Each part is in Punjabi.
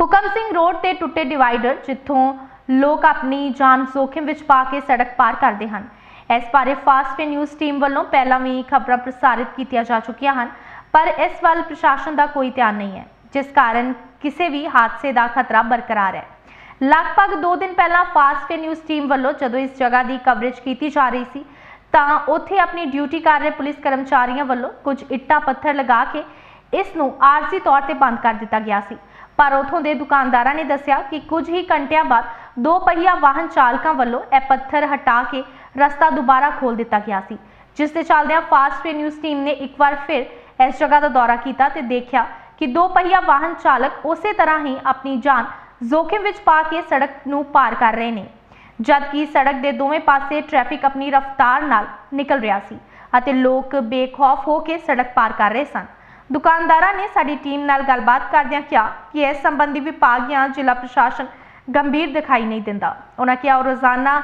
ਹੁਕਮ ਸਿੰਘ ਰੋਡ ਤੇ ਟੁੱਟੇ ਡਿਵਾਈਡਰ ਜਿੱਥੋਂ ਲੋਕ ਆਪਣੀ ਜਾਨ ਜ਼ੋਖਿਮ ਵਿੱਚ ਪਾ ਕੇ ਸੜਕ ਪਾਰ ਕਰਦੇ ਹਨ। ਇਸ ਬਾਰੇ ਫਾਸਟ ਨਿਊਜ਼ ਟੀਮ ਵੱਲੋਂ ਪਹਿਲਾਂ ਵੀ ਖਬਰਾਂ ਪ੍ਰਸਾਰਿਤ ਕੀਤੀਆਂ ਜਾ ਚੁੱਕੀਆਂ ਹਨ, ਪਰ ਇਸ ਵੱਲ ਪ੍ਰਸ਼ਾਸਨ ਦਾ ਕੋਈ ਧਿਆਨ ਨਹੀਂ ਹੈ, ਜਿਸ ਕਾਰਨ ਕਿਸੇ ਵੀ ਹਾਦਸੇ ਦਾ ਖਤਰਾ ਬਰਕਰਾਰ ਹੈ। ਲਗਭਗ 2 ਦਿਨ ਪਹਿਲਾਂ ਫਾਸਟ ਨਿਊਜ਼ ਟੀਮ ਵੱਲੋਂ ਜਦੋਂ ਇਸ ਜਗ੍ਹਾ ਦੀ ਕਵਰੇਜ ਕੀਤੀ ਜਾ ਰਹੀ ਸੀ, ਤਾਂ ਉੱਥੇ ਆਪਣੀ ਡਿਊਟੀ ਕਰ ਰਹੇ ਪੁਲਿਸ ਕਰਮਚਾਰੀਆਂ ਵੱਲੋਂ ਕੁਝ ਇੱਟਾਂ ਪੱਥਰ ਲਗਾ ਕੇ ਇਸ ਨੂੰ ਆਰਜ਼ੀ ਤੌਰ ਤੇ ਬੰਦ ਕਰ ਦਿੱਤਾ ਗਿਆ ਸੀ। ਪਰ ਉਥੋਂ ਦੇ ਦੁਕਾਨਦਾਰਾਂ ਨੇ ਦੱਸਿਆ ਕਿ ਕੁਝ ਹੀ ਘੰਟਿਆਂ ਬਾਅਦ ਦੋ ਪਹੀਆ ਵਾਹਨ ਚਾਲਕਾਂ ਵੱਲੋਂ ਇਹ ਪੱਥਰ ਹਟਾ ਕੇ ਰਸਤਾ ਦੁਬਾਰਾ ਖੋਲ ਦਿੱਤਾ ਗਿਆ ਸੀ, ਜਿਸ ਦੇ ਚੱਲਦਿਆਂ ਫਾਸਟ ਵੇ ਨਿਊਜ਼ ਟੀਮ ਨੇ ਇੱਕ ਵਾਰ ਫਿਰ ਇਸ ਜਗ੍ਹਾ ਦਾ ਦੌਰਾ ਕੀਤਾ ਤੇ ਦੇਖਿਆ ਕਿ ਦੋ ਪਹੀਆ ਵਾਹਨ ਚਾਲਕ ਉਸੇ ਤਰ੍ਹਾਂ ਹੀ ਆਪਣੀ ਜਾਨ ਜ਼ੋਖਿਮ ਵਿੱਚ ਪਾ ਕੇ ਸੜਕ ਨੂੰ ਪਾਰ ਕਰ ਰਹੇ ਨੇ, ਜਦਕਿ ਸੜਕ ਦੇ ਦੋਵੇਂ ਪਾਸੇ ਟ੍ਰੈਫਿਕ ਆਪਣੀ ਰਫ਼ਤਾਰ ਨਾਲ ਨਿਕਲ ਰਿਹਾ ਸੀ ਅਤੇ ਲੋਕ ਬੇਖੌਫ ਹੋ ਕੇ ਸੜਕ ਪਾਰ ਕਰ ਰਹੇ ਸਨ। ਦੁਕਾਨਦਾਰਾਂ ਨੇ ਸਾਡੀ ਟੀਮ ਨਾਲ ਗੱਲਬਾਤ ਕਰਦਿਆਂ ਕਿਹਾ ਕਿ ਇਸ ਸੰਬੰਧੀ ਵਿਭਾਗ ਜਾਂ ਜ਼ਿਲ੍ਹਾ ਪ੍ਰਸ਼ਾਸਨ ਗੰਭੀਰ ਦਿਖਾਈ ਨਹੀਂ ਦਿੰਦਾ। ਉਹਨਾਂ ਕਿਹਾ ਉਹ ਰੋਜ਼ਾਨਾ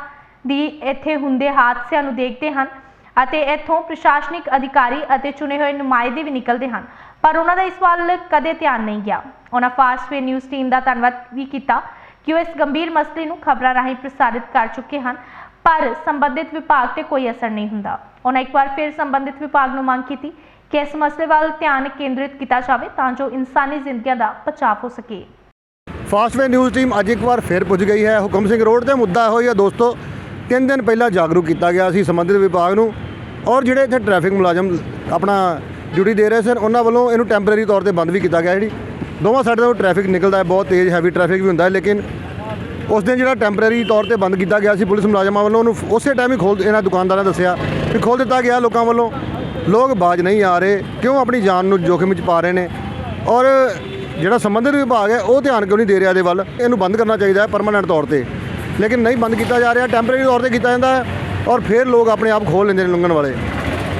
ਦੀ ਇੱਥੇ ਹੁੰਦੇ ਹਾਦਸਿਆਂ ਨੂੰ ਦੇਖਦੇ ਹਨ ਅਤੇ ਇੱਥੋਂ ਪ੍ਰਸ਼ਾਸਨਿਕ ਅਧਿਕਾਰੀ ਅਤੇ ਚੁਣੇ ਹੋਏ ਨੁਮਾਇੰਦੇ ਵੀ ਨਿਕਲਦੇ ਹਨ, ਪਰ ਉਹਨਾਂ ਦਾ ਇਸ ਵੱਲ ਕਦੇ ਧਿਆਨ ਨਹੀਂ ਗਿਆ। ਉਹਨਾਂ ਫਾਸਟ ਵੇ ਨਿਊਜ਼ ਟੀਮ ਦਾ ਧੰਨਵਾਦ ਵੀ ਕੀਤਾ ਕਿ ਉਹ ਇਸ ਗੰਭੀਰ ਮਸਲੇ ਨੂੰ ਖਬਰਾਂ ਰਾਹੀਂ ਪ੍ਰਸਾਰਿਤ ਕਰ ਚੁੱਕੇ ਹਨ, ਪਰ ਸੰਬੰਧਿਤ ਵਿਭਾਗ ਤੇ ਕੋਈ ਅਸਰ ਨਹੀਂ ਹੁੰਦਾ। ਉਹਨਾਂ ਇੱਕ ਵਾਰ ਫਿਰ ਸੰਬੰਧਿਤ ਵਿਭਾਗ ਨੂੰ ਮੰਗ ਕੀਤੀ ਕਿ ਇਸ ਮਸਲੇ ਵੱਲ ਧਿਆਨ ਕੇਂਦਰਿਤ ਕੀਤਾ ਜਾਵੇ ਤਾਂ ਜੋ ਇਨਸਾਨੀ ਜ਼ਿੰਦਗੀਆਂ ਦਾ ਬਚਾਅ ਹੋ ਸਕੇ। ਫਾਸਟਵੇ ਨਿਊਜ਼ ਟੀਮ ਅੱਜ ਇੱਕ ਵਾਰ ਫੇਰ ਪੁੱਜ ਗਈ ਹੈ। ਹੁਕਮ ਸਿੰਘ ਰੋਡ ਤੇ ਮੁੱਦਾ ਇਹੋ ਹੀ ਹੈ ਦੋਸਤੋ, ਤਿੰਨ ਦਿਨ ਪਹਿਲਾਂ ਜਾਗਰੂਕ ਕੀਤਾ ਗਿਆ ਸੀ ਸੰਬੰਧਿਤ ਵਿਭਾਗ ਨੂੰ ਔਰ ਜਿਹੜੇ ਇੱਥੇ ਟ੍ਰੈਫਿਕ ਮੁਲਾਜ਼ਮ ਆਪਣਾ ਡਿਊਟੀ ਦੇ ਰਹੇ ਸਨ, ਉਹਨਾਂ ਵੱਲੋਂ ਇਹਨੂੰ ਟੈਂਪਰੇਰੀ ਤੌਰ ਤੇ ਬੰਦ ਵੀ ਕੀਤਾ ਗਿਆ। ਜਿਹੜੀ ਦੋਵਾਂ ਸਾਈਡਾਂ ਤੋਂ ਟ੍ਰੈਫਿਕ ਨਿਕਲਦਾ ਹੈ, ਬਹੁਤ ਤੇਜ਼, ਹੈਵੀ ਟ੍ਰੈਫਿਕ ਵੀ ਹੁੰਦਾ ਹੈ, ਲੇਕਿਨ ਉਸ ਦਿਨ ਜਿਹੜਾ ਟੈਂਪਰੇਰੀ ਤੌਰ ਤੇ ਬੰਦ ਕੀਤਾ ਗਿਆ ਸੀ ਪੁਲਿਸ ਮੁਲਾਜ਼ਮਾਂ ਵੱਲੋਂ, ਉਹਨੂੰ ਉਸੇ ਟਾਈਮ ਹੀ ਖੋਲ ਇਹਨਾਂ ਦੁਕਾਨਦਾਰਾਂ ਦੱਸਿਆ ਕਿ ਖੋਲ ਦਿੱਤਾ ਗਿਆ। ਲੋਕਾਂ ਵੱਲੋਂ ਲੋਕ ਬਾਜ ਨਹੀਂ ਆ ਰਹੇ, ਕਿਉਂ ਆਪਣੀ ਜਾਨ ਨੂੰ ਜੋਖਿਮ ਵਿੱਚ ਪਾ ਰਹੇ ਨੇ? ਔਰ ਜਿਹੜਾ ਸੰਬੰਧਿਤ ਵਿਭਾਗ ਹੈ, ਉਹ ਧਿਆਨ ਕਿਉਂ ਨਹੀਂ ਦੇ ਰਿਹਾ ਇਹਦੇ ਵੱਲ? ਇਹਨੂੰ ਬੰਦ ਕਰਨਾ ਚਾਹੀਦਾ ਹੈ ਪਰਮਾਨੈਂਟ ਤੌਰ ਤੇ। ਲੇਕਿਨ ਨਹੀਂ ਬੰਦ ਕੀਤਾ ਜਾ ਰਿਹਾ ਟੈਂਪਰੇਰੀ ਤੌਰ ਤੇ ਕੀਤਾ ਜਾਂਦਾ ਹੈ, ਔਰ ਫਿਰ ਲੋਕ ਆਪਣੇ ਆਪ ਖੋਲ ਲੈਂਦੇ ਨੇ ਲੰਘਣ ਵਾਲੇ।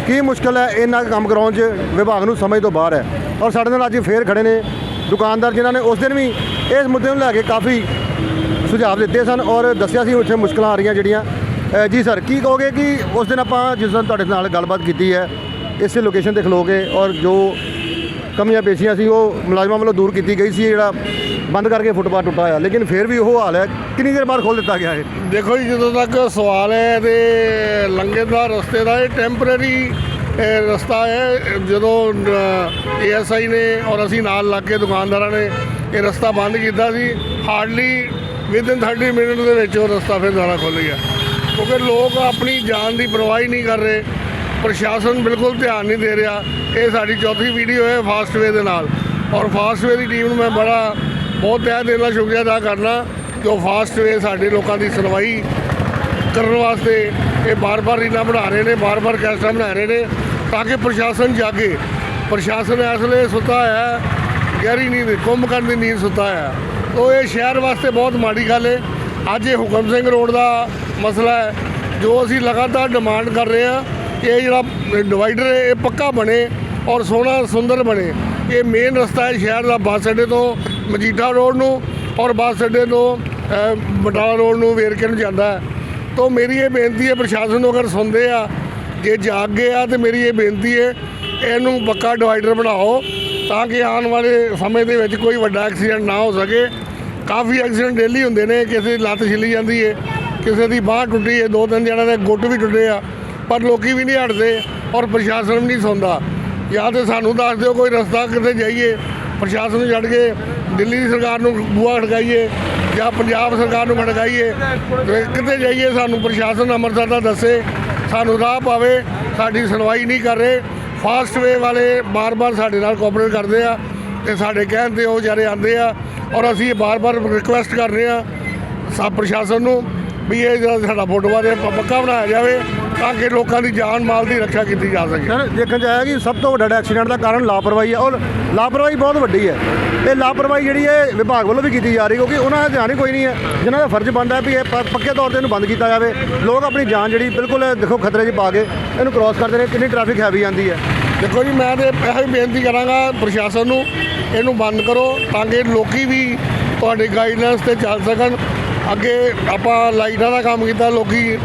ਕੀ ਮੁਸ਼ਕਲ ਹੈ ਇਹਨਾਂ ਕੰਮ ਕਰਾਉਣ 'ਚ? ਵਿਭਾਗ ਨੂੰ ਸਮਝ ਤੋਂ ਬਾਹਰ ਹੈ। ਔਰ ਸਾਡੇ ਨਾਲ ਅੱਜ ਫੇਰ ਖੜੇ ਨੇ ਦੁਕਾਨਦਾਰ ਜਿਨ੍ਹਾਂ ਨੇ ਉਸ ਦਿਨ ਵੀ ਇਸ ਮੁੱਦੇ ਨੂੰ ਲੈ ਕੇ ਕਾਫੀ ਸੁਝਾਅ ਦਿੱਤੇ ਸਨ ਔਰ ਦੱਸਿਆ ਸੀ ਉੱਥੇ ਮੁਸ਼ਕਲਾਂ ਆ ਰਹੀਆਂ ਜਿਹੜੀਆਂ। ਜੀ ਸਰ, ਕੀ ਕਹੋਗੇ ਕਿ ਉਸ ਦਿਨ ਆਪਾਂ ਜਿਸ ਦਿਨ ਤੁਹਾਡੇ ਨਾਲ ਗੱਲਬਾਤ ਕੀਤੀ ਹੈ ਇਸੇ ਲੋਕੇਸ਼ਨ ਤੇ ਖਲੋ ਕੇ ਔਰ ਜੋ ਕਮੀਆਂ ਪੇਸ਼ੀਆਂ ਸੀ, ਉਹ ਮੁਲਾਜ਼ਮਾਂ ਵੱਲੋਂ ਦੂਰ ਕੀਤੀ ਗਈ ਸੀ ਜਿਹੜਾ ਬੰਦ ਕਰਕੇ ਫੁੱਟਪਾਥ ਟੁੱਟਾ ਹੋਇਆ। ਲੇਕਿਨ ਫਿਰ ਵੀ ਉਹ ਹਾਲ ਹੈ। ਕਿੰਨੀ ਦੇਰ ਬਾਅਦ ਖੋਲ ਦਿੱਤਾ ਗਿਆ ਹੈ ਦੇਖੋ ਜੀ, ਜਦੋਂ ਤੱਕ ਸਵਾਲ ਹੈ ਤੇ ਲੰਘੇ ਦਾ ਰਸਤੇ ਦਾ, ਇਹ ਟੈਂਪਰੇਰੀ ਰਸਤਾ ਹੈ। ਜਦੋਂ ਏਐਸਆਈ ਨੇ ਔਰ ਅਸੀਂ ਨਾਲ ਲੱਗ ਕੇ ਦੁਕਾਨਦਾਰਾਂ ਨੇ ਇਹ ਰਸਤਾ ਬੰਦ ਕੀਤਾ ਸੀ ਹਾਰਡਲੀ ਵਿਦਿਨ 30 ਮਿੰਟ ਦੇ ਵਿੱਚ ਉਹ ਰਸਤਾ ਫਿਰ ਦੁਬਾਰਾ ਖੁੱਲ੍ਹ ਗਿਆ। ਕਿਉਂਕਿ ਲੋਕ ਆਪਣੀ ਜਾਨ ਦੀ ਪਰਵਾਹੀ ਨਹੀਂ ਕਰ ਰਹੇ। ਪ੍ਰਸ਼ਾਸਨ ਬਿਲਕੁਲ ਧਿਆਨ ਨਹੀਂ ਦੇ ਰਿਹਾ। ਇਹ ਸਾਡੀ ਚੌਥੀ ਵੀਡੀਓ ਹੈ ਫਾਸਟਵੇ ਦੇ ਨਾਲ। ਔਰ ਫਾਸਟਵੇ ਦੀ ਟੀਮ ਨੂੰ ਮੈਂ ਬੜਾ, ਬਹੁਤ ਤਹਿ ਦਿਲ ਨਾਲ ਸ਼ੁਕਰੀਆ ਅਦਾ ਕਰਨਾ ਕਿ ਉਹ ਫਾਸਟਵੇ ਸਾਡੇ ਲੋਕਾਂ ਦੀ ਸੁਣਵਾਈ ਕਰਨ ਵਾਸਤੇ ਇਹ ਬਾਰ-ਬਾਰ ਰੀਲਾਂ ਬਣਾ ਰਹੇ ਨੇ, ਬਾਰ-ਬਾਰ ਕੈਸਟਾਂ ਬਣਾ ਰਹੇ ਨੇ, ਤਾਂ ਕਿ ਪ੍ਰਸ਼ਾਸਨ ਜਾਗੇ। ਪ੍ਰਸ਼ਾਸਨ ਇਸ ਵੇਲੇ ਸੁੱਤਾ ਹੈ, ਗਹਿਰੀ ਨੀਂਦ, ਕੁੰਭ ਕਰਨ ਦੀ ਨੀਂਦ ਸੁੱਤਾ ਹੈ। ਉਹ ਇਹ ਸ਼ਹਿਰ ਵਾਸਤੇ ਬਹੁਤ ਮਾੜੀ ਗੱਲ ਹੈ। ਅੱਜ ਇਹ ਹੁਕਮ ਸਿੰਘ ਰੋਡ ਦਾ ਮਸਲਾ ਹੈ, ਜੋ ਅਸੀਂ ਲਗਾਤਾਰ ਡਿਮਾਂਡ ਕਰ ਰਹੇ ਹਾਂ ਇਹ ਜਿਹੜਾ ਡਿਵਾਈਡਰ ਹੈ, ਇਹ ਪੱਕਾ ਬਣੇ ਔਰ ਸੋਹਣਾ ਸੁੰਦਰ ਬਣੇ। ਇਹ ਮੇਨ ਰਸਤਾ ਹੈ ਸ਼ਹਿਰ ਦਾ ਬੱਸ ਅੱਡੇ ਤੋਂ ਮਜੀਠਾ ਰੋਡ ਨੂੰ ਔਰ ਬੱਸ ਅੱਡੇ ਤੋਂ ਬਟਾਲਾ ਰੋਡ ਨੂੰ ਵੇਰਕੇ ਨੂੰ ਜਾਂਦਾ ਹੈ। ਤੋ ਮੇਰੀ ਇਹ ਬੇਨਤੀ ਹੈ, ਪ੍ਰਸ਼ਾਸਨ ਨੂੰ ਅਗਰ ਸੁਣਦੇ ਆ, ਜੇ ਜਾਗ ਗਏ ਆ ਤੇ ਮੇਰੀ ਇਹ ਬੇਨਤੀ ਹੈ, ਇਹਨੂੰ ਪੱਕਾ ਡਿਵਾਈਡਰ ਬਣਾਓ ਤਾਂ ਕਿ ਆਉਣ ਵਾਲੇ ਸਮੇਂ ਦੇ ਵਿੱਚ ਕੋਈ ਵੱਡਾ ਐਕਸੀਡੈਂਟ ਨਾ ਹੋ ਸਕੇ। ਕਾਫੀ ਐਕਸੀਡੈਂਟ ਡੇਲੀ ਹੁੰਦੇ ਨੇ, ਕਿਸੇ ਦੀ ਲੱਤ ਛਿੱਲੀ ਜਾਂਦੀ ਹੈ ਕਿਸੇ ਦੀ ਬਾਹ ਟੁੱਟੀ ਹੈ ਦੋ ਤਿੰਨ ਜਣਾਂ ਦੇ ਗੁੱਟ ਵੀ ਟੁੱਟੇ ਆ। ਪਰ ਲੋਕੀ ਵੀ ਨਹੀਂ ਹਟਦੇ ਔਰ ਪ੍ਰਸ਼ਾਸਨ ਵੀ ਨਹੀਂ ਸੁਣਦਾ ਜਾਂ ਤੇ ਸਾਨੂੰ ਦੱਸ ਦਿਓ ਕੋਈ ਰਸਤਾ ਕਿਤੇ ਜਾਈਏ। ਪ੍ਰਸ਼ਾਸਨ ਨੂੰ ਛੱਡ ਕੇ ਦਿੱਲੀ ਦੀ ਸਰਕਾਰ ਨੂੰ ਬੂਹਾ ਖੜਕਾਈਏ ਜਾਂ ਪੰਜਾਬ ਸਰਕਾਰ ਨੂੰ ਖੜਕਾਈਏ। ਤੇ ਕਿਤੇ ਜਾਈਏ ਸਾਨੂੰ ਪ੍ਰਸ਼ਾਸਨ ਅੰਮ੍ਰਿਤਸਰ ਦਾ ਦੱਸੇ, ਸਾਨੂੰ ਰਾਹ ਪਾਵੇ, ਸਾਡੀ ਸੁਣਵਾਈ ਨਹੀਂ ਕਰ। ਰਹੇ ਫਾਸਟ ਵੇ ਵਾਲੇ ਬਾਰ-ਬਾਰ ਸਾਡੇ ਨਾਲ ਕੋਆਪਰੇਟ ਕਰਦੇ ਆ ਤੇ ਸਾਡੇ ਕਹਿਣ ਤੇ ਉਹ ਜਾਰੇ ਆਉਂਦੇ ਆ ਔਰ ਅਸੀਂ ਇਹ ਬਾਰ-ਬਾਰ ਰਿਕੁਐਸਟ ਕਰ ਰਹੇ ਆ ਸਭ ਪ੍ਰਸ਼ਾਸਨ ਨੂੰ ਵੀ ਇਹ ਜਿਹੜਾ ਸਾਡਾ ਦੇ ਪ- ਪੱਕਾ ਬਣਾਇਆ ਜਾਵੇ ਤਾਂ ਕਿ ਲੋਕਾਂ ਦੀ ਜਾਨ ਮਾਲ ਦੀ ਰੱਖਿਆ ਕੀਤੀ ਜਾ ਸਕੇ। ਸਰ ਦੇਖਣ ਚ ਆਇਆ ਕਿ ਸਭ ਤੋਂ ਵੱਡਾ ਐਕਸੀਡੈਂਟ ਦਾ ਕਾਰਨ ਲਾਪਰਵਾਹੀ ਹੈ ਔਰ ਲਾਪਰਵਾਹੀ ਬਹੁਤ ਵੱਡੀ ਹੈ। ਇਹ ਲਾਪਰਵਾਹੀ ਜਿਹੜੀ ਹੈ ਵਿਭਾਗ ਵੱਲੋਂ ਵੀ ਕੀਤੀ ਜਾ ਰਹੀ ਕਿਉਂਕਿ ਉਹਨਾਂ ਦਾ ਧਿਆਨ ਹੀ ਕੋਈ ਨਹੀਂ ਹੈ। ਜਿਨ੍ਹਾਂ ਦਾ ਫਰਜ਼ ਬਣਦਾ ਹੈ ਵੀ ਇਹ ਪ- ਪੱਕੇ ਤੌਰ ਤੇ ਇਹਨੂੰ ਬੰਦ ਕੀਤਾ ਜਾਵੇ। ਲੋਕ ਆਪਣੀ ਜਾਨ ਜਿਹੜੀ ਬਿਲਕੁਲ ਦੇਖੋ ਖਤਰੇ 'ਚ ਪਾ ਕੇ ਇਹਨੂੰ ਕ੍ਰਾਸ ਕਰਦੇ ਨੇ ਕਿੰਨੀ ਟ੍ਰੈਫਿਕ ਹੈਵੀ ਆਉਂਦੀ ਹੈ। ਦੇਖੋ ਜੀ ਮੈਂ ਤੇ ਇਹੋ ਹੀ ਬੇਨਤੀ ਕਰਾਂਗਾ ਪ੍ਰਸ਼ਾਸਨ ਨੂੰ ਇਹਨੂੰ ਬੰਦ ਕਰੋ ਤਾਂ ਕਿ ਲੋਕੀ ਵੀ ਤੁਹਾਡੇ ਗਾਈਡਲਾਈਨਸ ਤੇ ਚੱਲ ਸਕਣ। ਅੱਗੇ ਆਪਾਂ ਲਾਈਟਾਂ ਦਾ ਕੰਮ ਕੀਤਾ, ਲੋਕੀ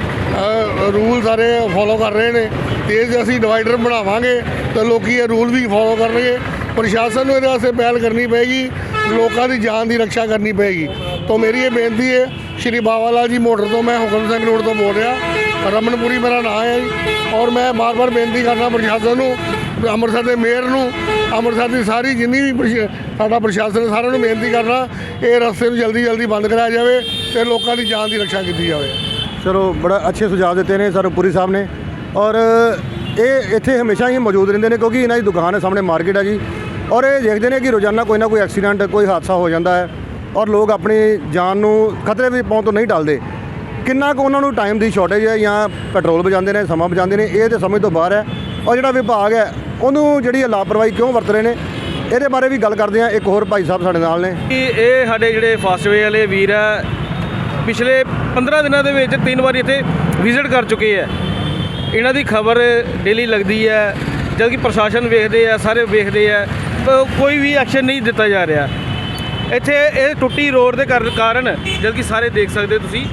ਰੂਲ ਸਾਰੇ ਫੋਲੋ ਕਰ ਰਹੇ ਨੇ। ਤੇ ਜੇ ਅਸੀਂ ਡਿਵਾਈਡਰ ਬਣਾਵਾਂਗੇ, ਤਾਂ ਲੋਕੀ ਇਹ ਰੂਲ ਵੀ ਫੋਲੋ ਕਰਨਗੇ। ਪ੍ਰਸ਼ਾਸਨ ਨੂੰ ਇਹਦੇ ਵਾਸਤੇ ਪਹਿਲ ਕਰਨੀ ਪਏਗੀ, ਲੋਕਾਂ ਦੀ ਜਾਨ ਦੀ ਰੱਖਿਆ ਕਰਨੀ ਪਏਗੀ। ਤੋਂ ਮੇਰੀ ਇਹ ਬੇਨਤੀ ਹੈ, ਸ਼੍ਰੀ ਬਾਵਾ ਲਾਲ ਜੀ ਮੋਟਰ ਤੋਂ, ਮੈਂ ਹੁਕਮ ਸਿੰਘ ਰੋਡ ਤੋਂ ਬੋਲ ਰਿਹਾ। ਰਮਨਪੁਰੀ ਮੇਰਾ ਨਾਮ ਹੈ ਜੀ। ਔਰ ਮੈਂ ਬਾਰ-ਬਾਰ ਬੇਨਤੀ ਕਰਨਾ ਪ੍ਰਸ਼ਾਸਨ ਨੂੰ, ਅੰਮ੍ਰਿਤਸਰ ਦੇ ਮੇਅਰ ਨੂੰ, ਅੰਮ੍ਰਿਤਸਰ ਦੀ ਸਾਰੀ ਜਿੰਨੀ ਵੀ ਪ੍ਰਸ਼- ਸਾਡਾ ਪ੍ਰਸ਼ਾਸਨ ਸਾਰਿਆਂ ਨੂੰ ਬੇਨਤੀ ਕਰਨਾ ਇਹ ਰਸਤੇ ਨੂੰ ਜਲਦੀ ਜਲਦੀ ਬੰਦ ਕਰਾਇਆ ਜਾਵੇ। ਤੇ ਲੋਕਾਂ ਦੀ ਜਾਨ ਦੀ ਰੱਖਿਆ ਕੀਤੀ ਜਾਵੇ। ਚਲੋ ਬੜਾ ਅੱਛੇ ਸੁਝਾਅ ਦਿੱਤੇ ਨੇ ਸਰ ਪੁਰੀ ਸਾਹਿਬ ਨੇ। ਔਰ ਇਹ ਇੱਥੇ ਹਮੇਸ਼ਾ ਹੀ ਮੌਜੂਦ ਰਹਿੰਦੇ ਨੇ ਕਿਉਂਕਿ ਇਹਨਾਂ ਦੀ ਦੁਕਾਨ ਹੈ ਸਾਹਮਣੇ ਮਾਰਕੀਟ ਹੈ ਜੀ। ਔਰ ਇਹ ਦੇਖਦੇ ਨੇ ਕਿ ਰੋਜ਼ਾਨਾ ਕੋਈ ਨਾ ਕੋਈ ਐਕਸੀਡੈਂਟ ਕੋਈ ਹਾਦਸਾ ਹੋ ਜਾਂਦਾ ਹੈ ਔਰ ਲੋਕ ਆਪਣੀ ਜਾਨ ਨੂੰ ਖਤਰੇ ਵਿੱਚ ਪਾਉਣ ਤੋਂ ਨਹੀਂ ਟਲਦੇ। ਕਿੰਨਾ ਕੁ ਉਹਨਾਂ ਨੂੰ ਟਾਈਮ ਦੀ ਸ਼ਾਰਟੇਜ ਹੈ ਜਾਂ ਪੈਟਰੋਲ ਬਚਾਉਂਦੇ ਨੇ ਸਮਾਂ ਬਚਾਉਂਦੇ ਨੇ ਇਹ ਤੇ ਸਮਝ ਤੋਂ ਬਾਹਰ ਹੈ। ਔਰ ਜਿਹੜਾ ਵਿਭਾਗ ਹੈ ਉਹਨੂੰ ਜਿਹੜੀ ਲਾਪਰਵਾਹੀ ਕਿਉਂ ਵਰਤ ਰਹੇ ਨੇ ਇਹਦੇ ਬਾਰੇ ਵੀ ਗੱਲ ਕਰਦੇ ਆ ਇੱਕ ਹੋਰ ਭਾਈ ਸਾਹਿਬ ਸਾਡੇ ਨਾਲ ਨੇ। ਕਿ ਇਹ ਸਾਡੇ ਜਿਹੜੇ ਫਾਸਟਵੇ ਵਾਲੇ ਵੀਰ ਆ ਪਿਛਲੇ 15 ਦਿਨਾਂ ਦੇ ਵਿੱਚ ਤਿੰਨ ਵਾਰੀ ਇੱਥੇ ਵਿਜ਼ਿਟ ਕਰ ਚੁੱਕੇ ਆ। ਇਹਨਾਂ ਦੀ ਖਬਰ ਡੇਲੀ ਲੱਗਦੀ ਹੈ ਜਦ ਕਿ ਪ੍ਰਸ਼ਾਸਨ ਵੇਖਦੇ ਆ, ਸਾਰੇ ਵੇਖਦੇ ਆ ਕੋਈ ਵੀ ਐਕਸ਼ਨ ਨਹੀਂ ਦਿੱਤਾ ਜਾ ਰਿਹਾ। ਇੱਥੇ ਇਹ ਟੁੱਟੀ ਰੋਡ ਦੇ ਕਰ- ਕਾਰਨ ਜਦ ਕਿ ਸਾਰੇ ਦੇਖ ਸਕਦੇ ਤੁਸੀਂ,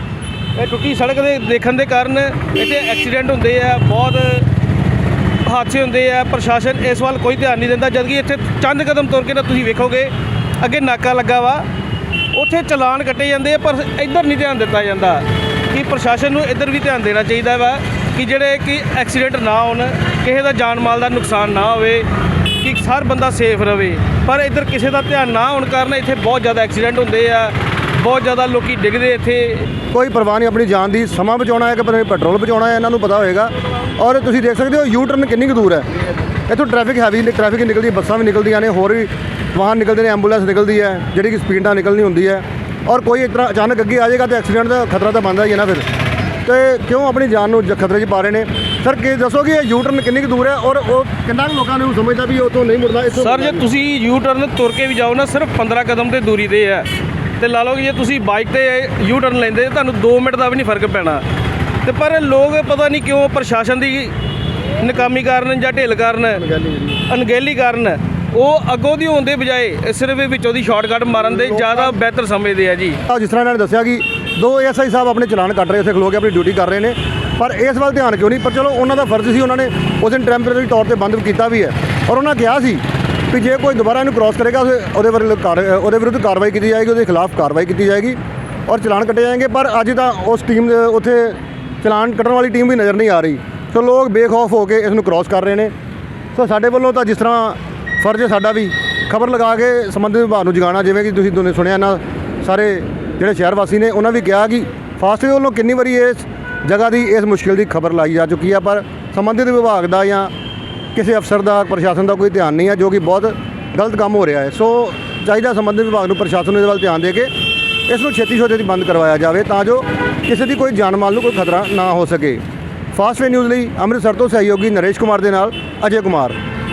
ਇਹ ਟੁੱਟੀ ਸੜਕ ਦੇ ਦੇਖਣ ਦੇ ਕਾਰਨ ਇੱਥੇ ਐਕਸੀਡੈਂਟ ਹੁੰਦੇ ਆ, ਬਹੁਤ ਹਾਦਸੇ ਹੁੰਦੇ ਆ। ਪ੍ਰਸ਼ਾਸਨ ਇਸ ਵੱਲ ਕੋਈ ਧਿਆਨ ਨਹੀਂ ਦਿੰਦਾ, ਜਦਕਿ ਇੱਥੇ ਚੰਦ ਕਦਮ ਤੁਰ ਕੇ ਤਾਂ ਤੁਸੀਂ ਵੇਖੋਗੇ, ਅੱਗੇ ਨਾਕਾ ਲੱਗਾ ਵਾ। ਉੱਥੇ ਚਲਾਨ ਕੱਟੇ ਜਾਂਦੇ ਆ, ਪਰ ਇੱਧਰ ਨਹੀਂ ਧਿਆਨ ਦਿੱਤਾ ਜਾਂਦਾ। ਕਿ ਪ੍ਰਸ਼ਾਸਨ ਨੂੰ ਇੱਧਰ ਵੀ ਧਿਆਨ ਦੇਣਾ ਚਾਹੀਦਾ ਵਾ ਕਿ ਜਿਹੜੇ ਕਿ ਐਕਸੀਡੈਂਟ ਨਾ ਹੋਣ, ਕਿਸੇ ਦਾ ਜਾਨ ਮਾਲ ਦਾ ਨੁਕਸਾਨ ਨਾ ਹੋਵੇ, ਕਿ ਹਰ ਬੰਦਾ ਸੇਫ ਰਵੇ। ਪਰ ਇੱਧਰ ਕਿਸੇ ਦਾ ਧਿਆਨ ਨਾ ਹੋਣ ਕਾਰਨ ਇੱਥੇ ਬਹੁਤ ਜ਼ਿਆਦਾ ਐਕਸੀਡੈਂਟ ਹੁੰਦੇ ਆ, ਬਹੁਤ ਜ਼ਿਆਦਾ ਲੋਕੀ ਡਿੱਗਦੇ ਇੱਥੇ। ਕੋਈ ਪਰਵਾਹ ਨਹੀਂ, ਆਪਣੀ ਜਾਨ ਦੀ ਸਮਾਂ ਬਚਾਉਣਾ ਹੈ ਕਿ ਪੈਟਰੋਲ ਬਚਾਉਣਾ ਹੈ, ਇਹਨਾਂ ਨੂੰ ਪਤਾ ਹੋਏਗਾ। ਔਰ ਤੁਸੀਂ ਦੇਖ ਸਕਦੇ ਹੋ ਯੂ ਟਰਨ ਕਿੰਨੀ ਕੁ ਦੂਰ ਹੈ। ਇੱਥੋਂ ਟ੍ਰੈਫਿਕ ਹੈਵੀ ਟ੍ਰੈਫਿਕ ਨਿਕਲਦੀ ਹੈ, ਬੱਸਾਂ ਵੀ ਨਿਕਲਦੀਆਂ ਨੇ, ਹੋਰ ਵੀ ਵਾਹਨ ਨਿਕਲਦੇ ਨੇ, ਐਂਬੂਲੈਂਸ ਨਿਕਲਦੀ ਹੈ, ਜਿਹੜੀ ਕਿ ਸਪੀਡ ਨਾਲ ਨਿਕਲਣੀ ਹੁੰਦੀ ਹੈ। ਔਰ ਕੋਈ ਇਸ ਤਰ੍ਹਾਂ ਅਚਾਨਕ ਅੱਗੇ ਆ ਜਾਏਗਾ ਤੇ ਐਕਸੀਡੈਂਟ ਦਾ ਖਤਰਾ ਤਾਂ ਬਣਦਾ ਹੀ ਹੈ ਨਾ ਫਿਰ। ਤੇ ਕਿਉਂ ਆਪਣੀ ਜਾਨ ਨੂੰ ਖਤਰੇ 'ਚ ਪਾ ਰਹੇ ਨੇ? ਸਰ, ਕੀ ਦੱਸੋ ਕਿ ਇਹ ਯੂ ਟਰਨ ਕਿੰਨੀ ਕੁ ਦੂਰ ਹੈ ਔਰ ਉਹ ਕਿੰਨਾ ਕੁ ਲੋਕਾਂ ਨੂੰ ਸਮਝਦਾ ਵੀ ਉਹ ਤੋਂ ਨਹੀਂ ਮੁੜਦਾ ਇੱਥੋਂ ਸਰ, ਜੇ ਤੁਸੀਂ ਯੂ ਟਰਨ ਤੁਰ ਕੇ ਵੀ ਜਾਓ ਨਾ, ਸਿਰਫ 15 ਕਦਮ ਤੇ ਦੂਰੀ ਤੇ ਹੈ। ਤੇ ਲਾ ਲਓ ਕਿ ਜੇ ਤੁਸੀਂ ਬਾਈਕ ਤੇ ਯੂ ਟਰਨ ਲੈਂਦੇ, ਤੁਹਾਨੂੰ 2 ਮਿੰਟ ਦਾ ਵੀ ਨਹੀਂ ਫ਼ਰਕ ਪੈਣਾ। ਤੇ ਪਰ ਲੋਕ ਪਤਾ ਨਹੀਂ ਕਿਉਂ ਪ੍ਰਸ਼ਾਸਨ ਦੀ ਨਕਾਮੀ ਕਾਰਨ ਜਾਂ ਢਿੱਲ ਕਾਰਨ ਅਣਗਹਿਲੀ ਕਾਰਨ ਉਹ ਅੱਗੋਂ ਦੀ ਹੋਣ ਦੇ ਬਜਾਏ ਸਿਰਫ ਇਹ ਵਿੱਚੋਂ ਦੀ ਸ਼ਾਰਟਕਟ ਮਾਰਨ ਦੇ ਜ਼ਿਆਦਾ ਬਿਹਤਰ ਸਮਝਦੇ ਆ ਜੀ। ਆ ਜਿਸ ਤਰ੍ਹਾਂ ਇਹਨਾਂ ਨੇ ਦੱਸਿਆ ਕਿ ਦੋ ਐਸਆਈ ਸਾਹਿਬ ਆਪਣੇ ਚਲਾਨ ਕੱਟ ਰਹੇ ਉੱਥੇ ਖਲੋ ਕੇ ਆਪਣੀ ਡਿਊਟੀ ਕਰ ਰਹੇ ਨੇ। ਪਰ ਇਸ ਵੱਲ ਧਿਆਨ ਕਿਉਂ ਨਹੀਂ? ਪਰ ਚਲੋ, ਉਹਨਾਂ ਦਾ ਫਰਜ਼ ਸੀ, ਉਹਨਾਂ ਨੇ ਉਸ ਦਿਨ ਟੈਂਪਰੇਰੀ ਤੌਰ ਤੇ ਬੰਦ ਕੀਤਾ ਵੀ ਹੈ। ਔਰ ਉਹਨਾਂ ਕਿਹਾ ਸੀ ਕਿ ਜੇ ਕੋਈ ਦੁਬਾਰਾ ਇਹਨੂੰ ਕ੍ਰਾਸ ਕਰੇਗਾ, ਉਹਦੇ- ਉਹਦੇ ਵਿਰੁੱਧ ਉਹਦੇ ਵਿਰੁੱਧ ਕਾਰਵਾਈ ਕੀਤੀ ਜਾਏਗੀ, ਉਹਦੇ ਖਿਲਾਫ ਕਾਰਵਾਈ ਕੀਤੀ ਜਾਏਗੀ ਔਰ ਚਲਾਨ ਕੱਟੇ ਜਾਣਗੇ। ਪਰ ਅੱਜ ਤਾਂ ਉਸ ਟੀਮ ਦੇ ਉੱਥੇ ਚਲਾਨ ਕੱਟਣ ਵਾਲੀ ਟੀਮ ਵੀ ਨਜ਼ਰ ਨਹੀਂ ਆ ਰਹੀ। ਸੋ ਲੋਕ ਬੇਖੌਫ ਹੋ ਕੇ ਇਸ ਨੂੰ ਕ੍ਰਾਸ ਕਰ ਰਹੇ ਨੇ। ਸੋ ਸਾਡੇ ਵੱਲੋਂ ਤਾਂ ਜਿਸ ਤਰ੍ਹਾਂ ਫਰਜ਼ ਹੈ ਸਾਡਾ ਵੀ ਖਬਰ ਲਗਾ ਕੇ ਸੰਬੰਧਿਤ ਵਿਭਾਗ ਨੂੰ ਜਗਾਉਣਾ, ਜਿਵੇਂ ਕਿ ਤੁਸੀਂ ਦੋਨੇ ਸੁਣਿਆ ਨਾ, ਸਾਰੇ ਜਿਹੜੇ ਸ਼ਹਿਰ ਵਾਸੀ ਨੇ, ਉਹਨਾਂ ਵੀ ਕਿਹਾ ਕਿ ਫਾਸਟਵੇ ਵੱਲੋਂ ਕਿੰਨੀ ਵਾਰੀ ਇਸ ਜਗ੍ਹਾ ਦੀ, ਇਸ ਮੁਸ਼ਕਿਲ ਦੀ ਖਬਰ ਲਾਈ ਜਾ ਚੁੱਕੀ ਹੈ ਪਰ ਸੰਬੰਧਿਤ ਵਿਭਾਗ ਦਾ ਜਾਂ ਕਿਸੇ ਅਫਸਰ ਦਾ, ਪ੍ਰਸ਼ਾਸਨ ਦਾ ਕੋਈ ਧਿਆਨ ਨਹੀਂ ਹੈ ਜੋ ਕਿ ਬਹੁਤ ਗਲਤ ਕੰਮ ਹੋ ਰਿਹਾ ਹੈ। ਸੋ ਚਾਹੀਦਾ ਸੰਬੰਧਿਤ ਵਿਭਾਗ ਨੂੰ ਪ੍ਰਸ਼ਾਸਨ ਨੂੰ ਇਹਦੇ ਵੱਲ ਧਿਆਨ ਦੇ ਕੇ ਇਸ ਨੂੰ ਛੇਤੀ ਛੇਤੀ ਬੰਦ ਕਰਵਾਇਆ ਜਾਵੇ, ਤਾਂ ਜੋ ਕਿਸੇ ਦੀ ਕੋਈ ਜਾਨ ਮਾਲ ਨੂੰ ਕੋਈ ਖਤਰਾ ਨਾ ਹੋ ਸਕੇ। ਫਾਸਟਵੇ ਨਿਊਜ਼ ਲਈ ਅੰਮ੍ਰਿਤਸਰ ਤੋਂ ਸਹਿਯੋਗੀ ਨਰੇਸ਼ ਕੁਮਾਰ ਦੇ ਨਾਲ ਅਜੇ ਕੁਮਾਰ।